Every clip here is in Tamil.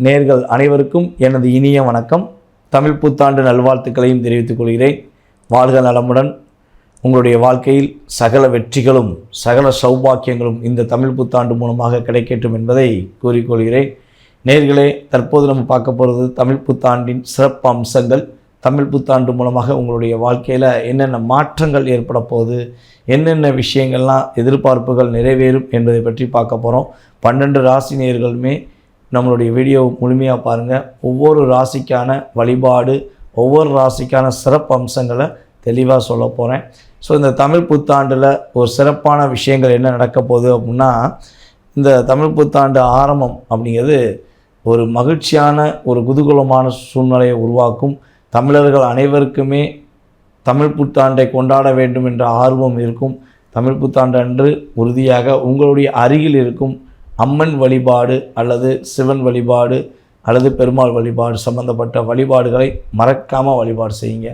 நேர்கள் அனைவருக்கும் எனது இனிய வணக்கம். தமிழ் புத்தாண்டு நல்வாழ்த்துக்களையும் தெரிவித்துக் கொள்கிறேன். வாழ்க நலமுடன். உங்களுடைய வாழ்க்கையில் சகல வெற்றிகளும் சகல சௌபாக்கியங்களும் இந்த தமிழ் புத்தாண்டு மூலமாக கிடைக்கட்டும் என்பதை கூறிக்கொள்கிறேன். நேர்களே தற்போது நம்ம பார்க்க போகிறது தமிழ் புத்தாண்டின் சிறப்பு அம்சங்கள் தமிழ் புத்தாண்டு மூலமாக உங்களுடைய வாழ்க்கையில் என்னென்ன மாற்றங்கள் ஏற்பட போகுது என்னென்ன விஷயங்கள்லாம் எதிர்பார்ப்புகள் நிறைவேறும் என்பதை பற்றி பார்க்க போகிறோம் பன்னெண்டு ராசினியர்களுமே நம்மளுடைய வீடியோ முழுமையாக பாருங்கள் ஒவ்வொரு ராசிக்கான வழிபாடு ஒவ்வொரு ராசிக்கான சிறப்பு அம்சங்களை தெளிவாக சொல்ல போகிறேன் ஸோ இந்த தமிழ் புத்தாண்டில் ஒரு சிறப்பான விஷயங்கள் என்ன நடக்க போகுது அப்படின்னா இந்த தமிழ் புத்தாண்டு ஆரம்பம் அப்படிங்கிறது ஒரு மகிழ்ச்சியான ஒரு குதூகூலமான சூழ்நிலையை உருவாக்கும். தமிழர்கள் அனைவருக்குமே தமிழ் புத்தாண்டை கொண்டாட வேண்டும் என்ற ஆர்வம் இருக்கும். தமிழ் புத்தாண்டு அன்று உறுதியாக உங்களுடைய அருகில் இருக்கும். அம்மன் வழிபாடு அல்லது சிவன் வழிபாடு அல்லது பெருமாள் வழிபாடு சம்பந்தப்பட்ட வழிபாடுகளை மறக்காமல் வழிபாடு செய்யுங்க.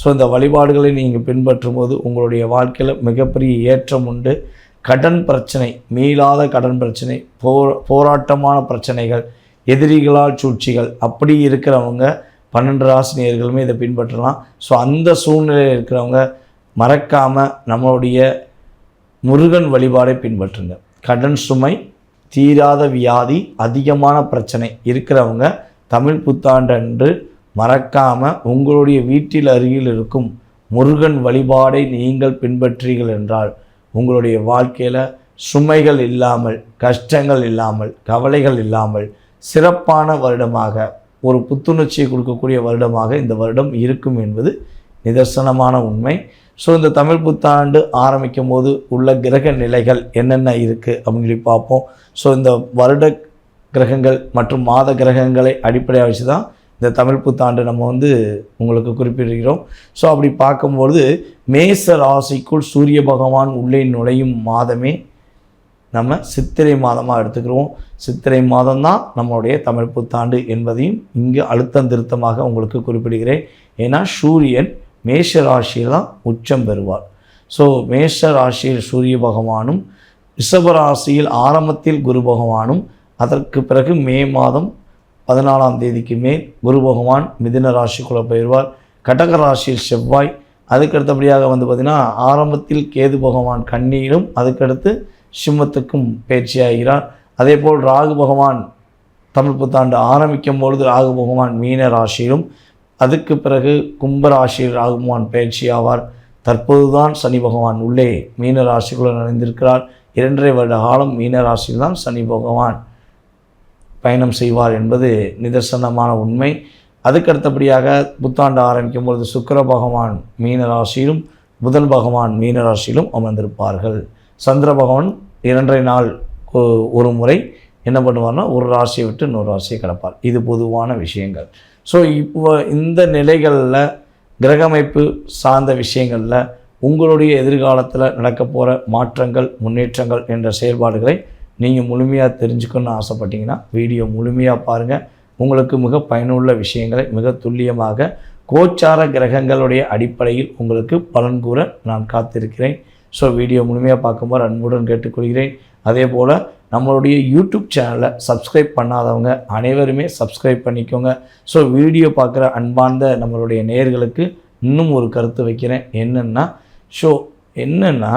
ஸோ இந்த வழிபாடுகளை நீங்கள் பின்பற்றும் போது உங்களுடைய வாழ்க்கையில் மிகப்பெரிய ஏற்றம் உண்டு. கடன் பிரச்சனை மீளாத கடன் பிரச்சனை போ போராட்டமான பிரச்சனைகள் எதிரிகளால் சூழ்ச்சிகள் அப்படி இருக்கிறவங்க பன்னெண்டு ஆசிரியர்களுமே இதை பின்பற்றலாம். ஸோ அந்த சூழ்நிலையில் இருக்கிறவங்க மறக்காமல் நம்மளுடைய முருகன் வழிபாடை பின்பற்றுங்க. கடன் சுமை தீராத வியாதி அதிகமான பிரச்சனை இருக்கிறவங்க தமிழ் புத்தாண்டன்று மறக்காமல் உங்களுடைய வீட்டில் அருகில் இருக்கும் முருகன் வழிபாடை நீங்கள் பின்பற்றீர்கள் என்றால் உங்களுடைய வாழ்க்கையில் சுமைகள் இல்லாமல் கஷ்டங்கள் இல்லாமல் கவலைகள் இல்லாமல் சிறப்பான வருடமாக ஒரு புத்துணர்ச்சியை கொடுக்கக்கூடிய வருடமாக இந்த வருடம் இருக்கும் என்பது நிதர்சனமான உண்மை. ஸோ இந்த தமிழ் புத்தாண்டு ஆரம்பிக்கும் போது உள்ள கிரக நிலைகள் என்னென்ன இருக்குது அப்படின்னு சொல்லி பார்ப்போம். ஸோ இந்த வருட கிரகங்கள் மற்றும் மாத கிரகங்களை அடிப்படையாக வச்சு தான் இந்த தமிழ் புத்தாண்டு நம்ம வந்து உங்களுக்கு குறிப்பிடுகிறோம். ஸோ அப்படி பார்க்கும்பொழுது மேச ராசிக்குள் சூரிய பகவான் உள்ளே நுழையும் மாதமே நம்ம சித்திரை மாதமாக எடுத்துக்கிறோம் சித்திரை மாதம் தான் நம்மளுடைய தமிழ் புத்தாண்டு என்பதையும் இங்கு அழுத்தம் திருத்தமாக உங்களுக்கு குறிப்பிடுகிறேன். ஏன்னா சூரியன் மேஷ ராசியில் தான் உச்சம் பெறுவார். ஸோ மேஷ ராசியில் சூரிய பகவானும் ரிஷபராசியில் ஆரம்பத்தில் குரு பகவானும் அதற்கு பிறகு மே மாதம் பதினாலாம் தேதிக்கு மேல் குரு பகவான் மிதின ராசிக்குள்ளே போயிடுவார். கடக ராசியில் செவ்வாய் அதுக்கு அடுத்தபடியாக வந்து பார்த்திங்கன்னா ஆரம்பத்தில் கேது பகவான் கண்ணியிலும் அதுக்கடுத்து சிம்மத்துக்கும் பயிற்சியாகிறார். அதே போல் ராகு பகவான் தமிழ் புத்தாண்டு ஆரம்பிக்கும் பொழுது ராகு பகவான் மீன ராசியிலும் அதுக்கு பிறகு கும்பராசி ராகுமான் பயிற்சி ஆவார். தற்போதுதான் சனி பகவான் உள்ளே மீன ராசிக்குள்ளே நுழைந்திருக்கிறார். இரண்டரை வருட காலம் மீன ராசியில் தான் சனி பகவான் பயணம் செய்வார் என்பது நிதர்சனமான உண்மை. அதுக்கடுத்தபடியாக புத்தாண்டு ஆரம்பிக்கும் பொழுது சுக்கர பகவான் மீன ராசியிலும் புதன் பகவான் மீன ராசியிலும் அமர்ந்திருப்பார்கள். சந்திர பகவான் இரண்டரை நாள் ஒரு முறை என்ன பண்ணுவார்னா ஒரு ராசியை விட்டு இன்னொரு ராசியை கிடப்பார். இது பொதுவான விஷயங்கள். ஸோ இப்போ இந்த நிலைகளில் கிரகமைப்பு சார்ந்த விஷயங்களில் உங்களுடைய எதிர்காலத்தில் நடக்க போகிற மாற்றங்கள் முன்னேற்றங்கள் என்ற செயல்பாடுகளை நீங்கள் முழுமையாக தெரிஞ்சுக்கணும்னு ஆசைப்பட்டீங்கன்னா வீடியோ முழுமையாக பாருங்கள் உங்களுக்கு மிக பயனுள்ள விஷயங்களை மிக துல்லியமாக கோச்சார கிரகங்களுடைய அடிப்படையில் உங்களுக்கு பலன் கூற நான் காத்திருக்கிறேன். ஸோ வீடியோ முழுமையாக பார்க்கும்போது அன்புடன் கேட்டுக்கொள்கிறேன். அதே போல் நம்மளுடைய யூடியூப் சேனலை சப்ஸ்கிரைப் பண்ணாதவங்க அனைவருமே சப்ஸ்கிரைப் பண்ணிக்கோங்க. ஸோ வீடியோ பார்க்குற அன்பார்ந்த நம்மளுடைய நேர்களுக்கு இன்னும் ஒரு கருத்து வைக்கிறேன். என்னென்னா ஸோ என்னென்னா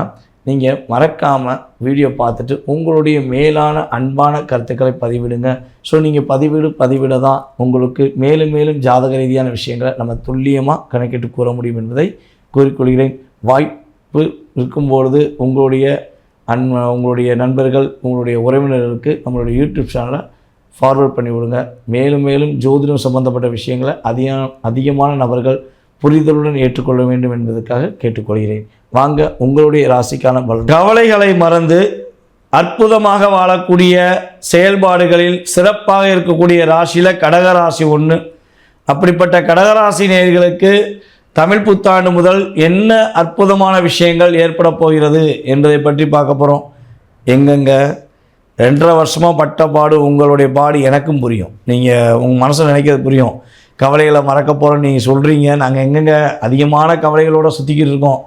நீங்கள் மறக்காமல் வீடியோ பார்த்துட்டு உங்களுடைய மேலான அன்பான கருத்துக்களை பதிவிடுங்க. ஸோ நீங்கள் பதிவிடு பதிவிட தான் உங்களுக்கு மேலும் மேலும் ஜாதக ரீதியான விஷயங்களை நம்ம துல்லியமாக கணக்கிட்டு கூற முடியும் என்பதை கூறிக்கொள்கிறேன். வாய்ப்பு இருக்கும்பொழுது உங்களுடைய அன் உங்களுடைய நண்பர்கள் உங்களுடைய உறவினர்களுக்கு நம்மளுடைய யூடியூப் சேனலை ஃபார்வர்ட் பண்ணி விடுங்க. மேலும் மேலும் ஜோதிடம் சம்பந்தப்பட்ட விஷயங்களை அதிக அதிகமான நபர்கள் புரிதலுடன் ஏற்றுக்கொள்ள வேண்டும் என்பதற்காக கேட்டுக்கொள்கிறேன். வாங்க உங்களுடைய ராசிக்கான பலன். கவலைகளை மறந்து அற்புதமாக வாழக்கூடிய செயல்பாடுகளில் சிறப்பாக இருக்கக்கூடிய ராசியில் கடகராசி ஒன்று அப்படிப்பட்ட கடகராசி நேர்களுக்கு தமிழ் புத்தாண்டு முதல் என்ன அற்புதமான விஷயங்கள் ஏற்பட போகிறது என்பதை பற்றி பார்க்க போகிறோம் எங்கெங்க? ரெண்டரை வருஷமாக பட்ட பாடு உங்களுடைய பாடு எனக்கும் புரியும். நீங்கள் உங்கள் மனசில் நினைக்கிறது புரியும். கவலைகளை மறக்க போகிறோம் நீங்கள் சொல்கிறீங்க நாங்கள் எங்கெங்க அதிகமான கவலைகளோடு சுற்றிக்கிட்டு இருக்கோம்.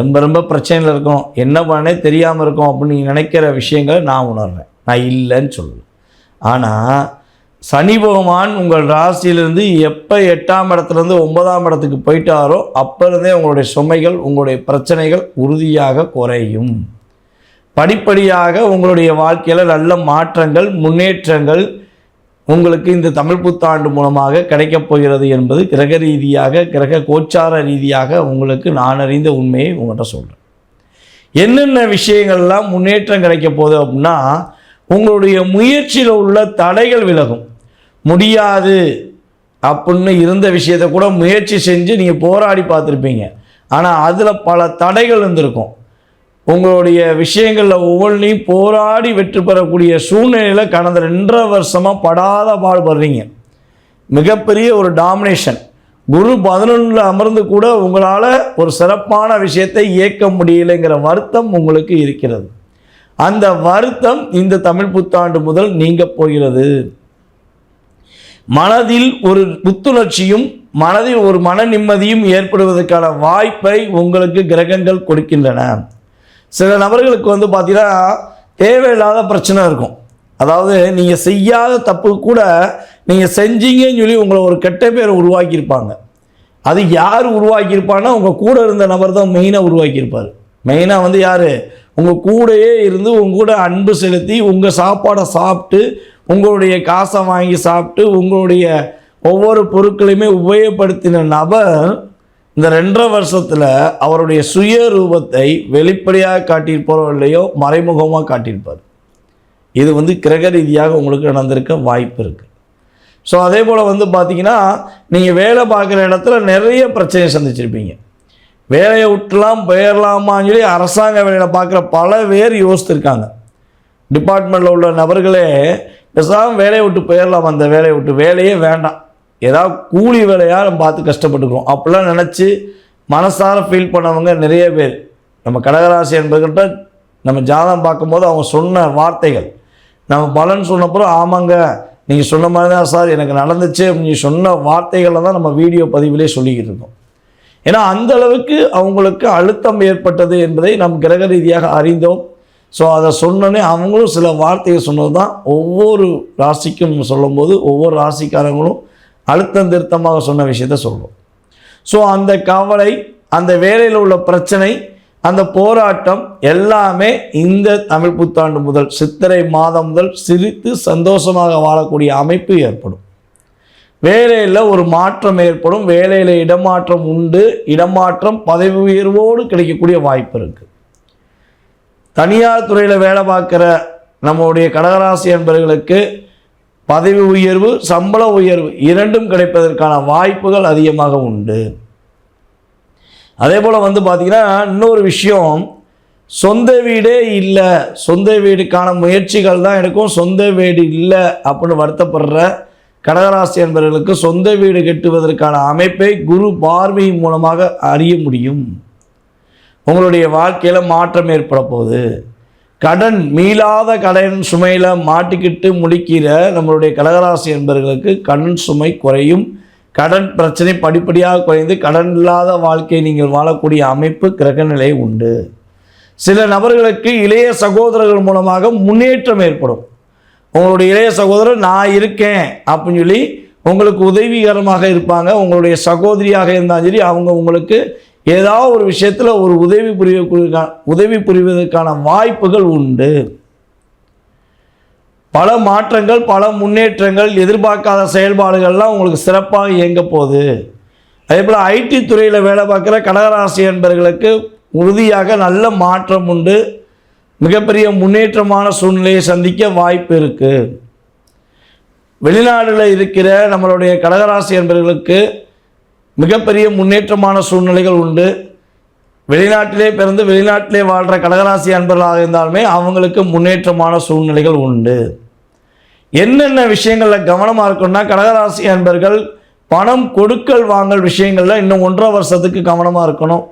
ரொம்ப ரொம்ப பிரச்சனையில் இருக்கோம். என்ன பண்ணே தெரியாமல் இருக்கோம் அப்படின்னு நீங்கள் நினைக்கிற விஷயங்களை நான் உணர்றேன். நான் இல்லைன்னு சொல்லல. ஆனால் சனி பகவான் உங்கள் ராசியிலிருந்து எப்போ எட்டாம் இடத்துலேருந்து ஒன்பதாம் இடத்துக்கு போயிட்டாரோ அப்போ இருந்தே உங்களுடைய சுமைகள் உங்களுடைய பிரச்சனைகள் உறுதியாக குறையும். படிப்படியாக உங்களுடைய வாழ்க்கையில் நல்ல மாற்றங்கள் முன்னேற்றங்கள் உங்களுக்கு இந்த தமிழ் புத்தாண்டு மூலமாக கிடைக்கப் போகிறது என்பது கிரக ரீதியாக கிரக கோச்சார ரீதியாக உங்களுக்கு நான் அறிந்த உண்மையை உங்கள்கிட்ட சொல்கிறேன் என்னென்ன விஷயங்கள்லாம் முன்னேற்றம் கிடைக்க போகுது அப்படின்னா உங்களுடைய முயற்சியில் உள்ள தடைகள் விலகும். முடியாது அப்படின்னு இருந்த விஷயத்த கூட முயற்சி செஞ்சு நீங்கள் போராடி பார்த்துருப்பீங்க. ஆனால் அதில் பல தடைகள் இருந்திருக்கும். உங்களுடைய விஷயங்களில் ஒவ்வொன்றையும் போராடி வெற்றி பெறக்கூடிய சூழ்நிலையில் கடந்த ரெண்டரை வருஷமாக படாத பாடுபடுறீங்க மிகப்பெரிய ஒரு டாமினேஷன் குரு பதினொன்றில் அமர்ந்து கூட உங்களால் ஒரு சிறப்பான விஷயத்தை இயக்க முடியலைங்கிற வருத்தம் உங்களுக்கு இருக்கிறது. அந்த வருத்தம் இந்த தமிழ் புத்தாண்டு முதல் நீங்கள் போகிறது. மனதில் ஒரு புத்துணர்ச்சியும் மனதில் ஒரு மன நிம்மதியும் ஏற்படுவதற்கான வாய்ப்பை உங்களுக்கு கிரகங்கள் கொடுக்கின்றன. சில நபர்களுக்கு வந்து பார்த்தீங்கன்னா தேவையில்லாத பிரச்சனை இருக்கும். அதாவது நீங்கள் செய்யாத தப்பு கூட நீங்கள் செஞ்சீங்கன்னு சொல்லி உங்களை ஒரு கெட்ட பேரை உருவாக்கியிருப்பாங்க. அது யார் உருவாக்கியிருப்பான்னா உங்கள் கூட இருந்த நபர் தான் மெயினாக உருவாக்கியிருப்பார். மெயினாக வந்து யார்? உங்கள் கூடயே இருந்து உங்கள் கூட அன்பு செலுத்தி உங்கள் சாப்பாடை சாப்பிட்டு உங்களுடைய காசை வாங்கி சாப்பிட்டு உங்களுடைய ஒவ்வொரு பொருட்களையுமே உபயோகப்படுத்தின நபர் இந்த ரெண்டரை வருஷத்தில் அவருடைய சுய ரூபத்தை வெளிப்படையாக காட்டியிருப்பாரோ இல்லையோ மறைமுகமாக காட்டியிருப்பார் இது வந்து கிரக ரீதியாக உங்களுக்கு நடந்திருக்க வாய்ப்பு இருக்குது ஸோ அதே போல் வந்து பார்த்தீங்கன்னா நீங்கள் வேலை பார்க்குற இடத்துல நிறைய பிரச்சனையை சந்திச்சிருப்பீங்க. வேலையை விட்டுலாம் போயிடலாமான்னு சொல்லி அரசாங்க வேலையில் பார்க்குற பல பேர் யோசித்திருக்காங்க. டிபார்ட்மெண்ட்டில் உள்ள நபர்களே பேசாமல் வேலையை விட்டு போயிடலாம் அந்த வேலையை விட்டு. வேலையே வேண்டாம். ஏதாவது கூலி வேலையாக நம்ம பார்த்து கஷ்டப்பட்டுக்கிறோம். அப்படிலாம் நினச்சி மனசார ஃபீல் பண்ணவங்க நிறைய பேர். நம்ம கடகராசி என்பதுகிட்ட நம்ம ஜாதகம் பார்க்கும்போது அவங்க சொன்ன வார்த்தைகள். நம்ம பலன் சொன்னப்புறம் ஆமாங்க நீங்கள் சொன்ன மாதிரி தான் சார் எனக்கு நடந்துச்சு. அப்படின்னு சொன்ன வார்த்தைகளை தான் நம்ம வீடியோ பதிவிலே சொல்லிக்கிட்டு இருக்கோம். ஏன்னா அந்த அளவுக்கு அவங்களுக்கு அழுத்தம் ஏற்பட்டது என்பதை நம் கிரக ரீதியாக அறிந்தோம். ஸோ அதை சொன்னோன்னே அவங்களும் சில வார்த்தைகள் சொன்னது தான் ஒவ்வொரு ராசிக்கும் சொல்லும்போது ஒவ்வொரு ராசிக்காரங்களும் அழுத்தம் திருத்தமாக சொன்ன விஷயத்த சொல்லும் ஸோ அந்த கவலை அந்த வேலையில் உள்ள பிரச்சனை அந்த போராட்டம் எல்லாமே இந்த தமிழ் புத்தாண்டு முதல் சித்திரை மாதம் முதல் சிரித்து சந்தோஷமாக வாழக்கூடிய அமைப்பு ஏற்படும். வேலையில் ஒரு மாற்றம் ஏற்படும். வேலையில் இடமாற்றம் உண்டு. இடமாற்றம் பதவி உயர்வோடு கிடைக்கக்கூடிய வாய்ப்பு இருக்குது தனியார் துறையில் வேலை பார்க்குற நம்முடைய கடகராசி என்பவர்களுக்கு பதவி உயர்வு சம்பள உயர்வு இரண்டும் கிடைப்பதற்கான வாய்ப்புகள் அதிகமாக உண்டு. அதே போல் வந்து பார்த்திங்கன்னா இன்னொரு விஷயம் சொந்த வீடே இல்லை சொந்த வீடுக்கான முயற்சிகள் தான் எடுக்கும். சொந்த வீடு இல்லை அப்படின்னு வருத்தப்படுற கடகராசி என்பவர்களுக்கு சொந்த வீடு கட்டுவதற்கான அமைப்பை குரு பார்வையின் மூலமாக அறிய முடியும். உங்களுடைய வாழ்க்கையில் மாற்றம் ஏற்பட போகுது. கடன் மீளாத கடன் சுமையில் மாட்டிக்கிட்டு முடிக்கிற நம்மளுடைய கடகராசி என்பவர்களுக்கு கடன் சுமை குறையும். கடன் பிரச்சனை படிப்படியாக குறைந்து கடன் இல்லாத வாழ்க்கையை நீங்கள் வாழக்கூடிய அமைப்பு கிரகநிலை உண்டு. சில நபர்களுக்கு இளைய சகோதரர்கள் மூலமாக முன்னேற்றம் ஏற்படும். உங்களுடைய இளைய சகோதரர் நான் இருக்கேன் அப்படின்னு சொல்லி உங்களுக்கு உதவிகரமாக இருப்பாங்க. உங்களுடைய சகோதரியாக இருந்தாலும் சரி அவங்க உங்களுக்கு ஏதாவது ஒரு விஷயத்தில் ஒரு உதவி புரிய உதவி புரிவதற்கான வாய்ப்புகள் உண்டு. பல மாற்றங்கள் பல முன்னேற்றங்கள் எதிர்பார்க்காத செயல்பாடுகள்லாம் உங்களுக்கு சிறப்பாக இயங்க போகுது. அதே போல் ஐடி துறையில் வேலை பார்க்குற கடகராசி என்பர்களுக்கு உறுதியாக நல்ல மாற்றம் உண்டு. மிகப்பெரிய முன்னேற்றமான சூழ்நிலையை சந்திக்க வாய்ப்பு இருக்குது வெளிநாடுகளில் இருக்கிற நம்மளுடைய கடகராசி என்பர்களுக்கு மிகப்பெரிய முன்னேற்றமான சூழ்நிலைகள் உண்டு. வெளிநாட்டிலே பிறந்து வெளிநாட்டிலே வாழ்கிற கடகராசி அன்பர்களாக இருந்தாலுமே அவங்களுக்கு முன்னேற்றமான சூழ்நிலைகள் உண்டு. என்னென்ன விஷயங்களில் கவனமாக இருக்கணும்னா கடகராசி அன்பர்கள் பணம் கொடுக்கல் வாங்கல் விஷயங்களில் இன்னும் ஒன்றரை வருஷத்துக்கு கவனமாக இருக்கணும்.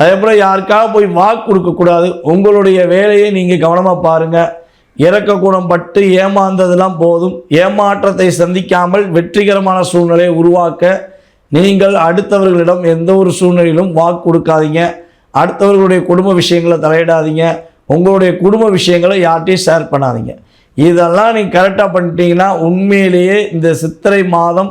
அதே போல் யாருக்காக போய் வாக்கு கொடுக்கக்கூடாது உங்களுடைய வேலையை நீங்கள் கவனமாக பாருங்கள் இறக்கக்கூடம் பட்டு ஏமாந்ததெல்லாம் போதும். ஏமாற்றத்தை சந்திக்காமல் வெற்றிகரமான சூழ்நிலையை உருவாக்க நீங்கள் அடுத்தவர்களிடம் எந்த ஒரு சூழ்நிலையிலும் வாக்கு கொடுக்காதீங்க. அடுத்தவர்களுடைய குடும்ப விஷயங்களை தலையிடாதீங்க. உங்களுடைய குடும்ப விஷயங்களை யார்கிட்டையும் ஷேர் பண்ணாதீங்க. இதெல்லாம் நீங்கள் கரெக்டாக பண்ணிட்டீங்கன்னா உண்மையிலேயே இந்த சித்திரை மாதம்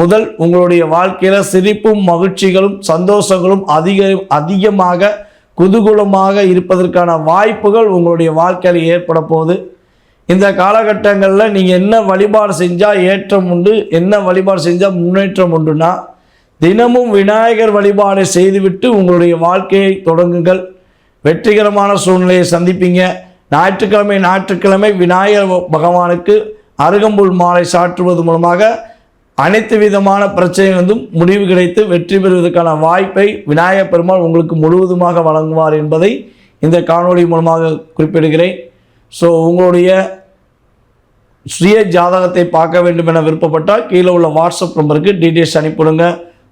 முதல் உங்களுடைய வாழ்க்கையில் சிரிப்பும் மகிழ்ச்சிகளும் சந்தோஷங்களும் அதிக அதிகமாக குதூகூலமாக இருப்பதற்கான வாய்ப்புகள் உங்களுடைய வாழ்க்கையில் ஏற்பட போகுது. இந்த காலகட்டங்களில் நீங்கள் என்ன வழிபாடு செஞ்சால் ஏற்றம் உண்டு என்ன வழிபாடு செஞ்சால் முன்னேற்றம் உண்டுன்னா தினமும் விநாயகர் வழிபாடு செய்துவிட்டு உங்களுடைய வாழ்க்கையை தொடங்குங்கள். வெற்றிகரமான சூழ்நிலையை சந்திப்பீங்க. ஞாயிற்றுக்கிழமை ஞாயிற்றுக்கிழமை விநாயகர் பகவானுக்கு அருகம்புல் மாலை சாற்றுவது மூலமாக அனைத்து விதமான பிரச்சனைகளும் முடிவு கிடைத்து வெற்றி பெறுவதற்கான வாய்ப்பை விநாயகர் பெருமாள் உங்களுக்கு முழுவதுமாக வழங்குவார் என்பதை இந்த காணொளி மூலமாக குறிப்பிடுகிறேன். ஸோ உங்களுடைய சுய ஜாதகத்தை பார்க்க வேண்டும் என விருப்பப்பட்டால் கீழே உள்ள வாட்ஸ்அப் நம்பருக்கு டீட்டெயில்ஸ் அனுப்பிவிடுங்க.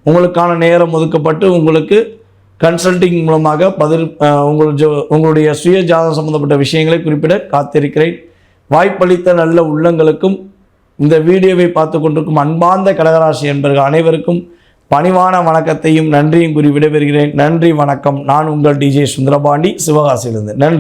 உங்களுக்கான நேரம் ஒதுக்கப்பட்டு உங்களுக்கு கன்சல்டிங் மூலமாக பதில் உங்களுடைய உங்கள் ஜோ உங்களுடைய சுய ஜாதகம் சம்பந்தப்பட்ட விஷயங்களை குறிப்பிட காத்திருக்கிறேன். வாய்ப்பளித்த நல்ல உள்ளங்களுக்கும் இந்த வீடியோவை பார்த்து கொண்டிருக்கும் அன்பார்ந்த கடகராசி என்பர்கள் அனைவருக்கும் பணிவான வணக்கத்தையும் நன்றியும் கூறி விடைபெறுகிறேன். நன்றி வணக்கம். நான் உங்கள் டிஜே சுந்தரபாண்டி. சிவகாசியிலிருந்து. நன்றி.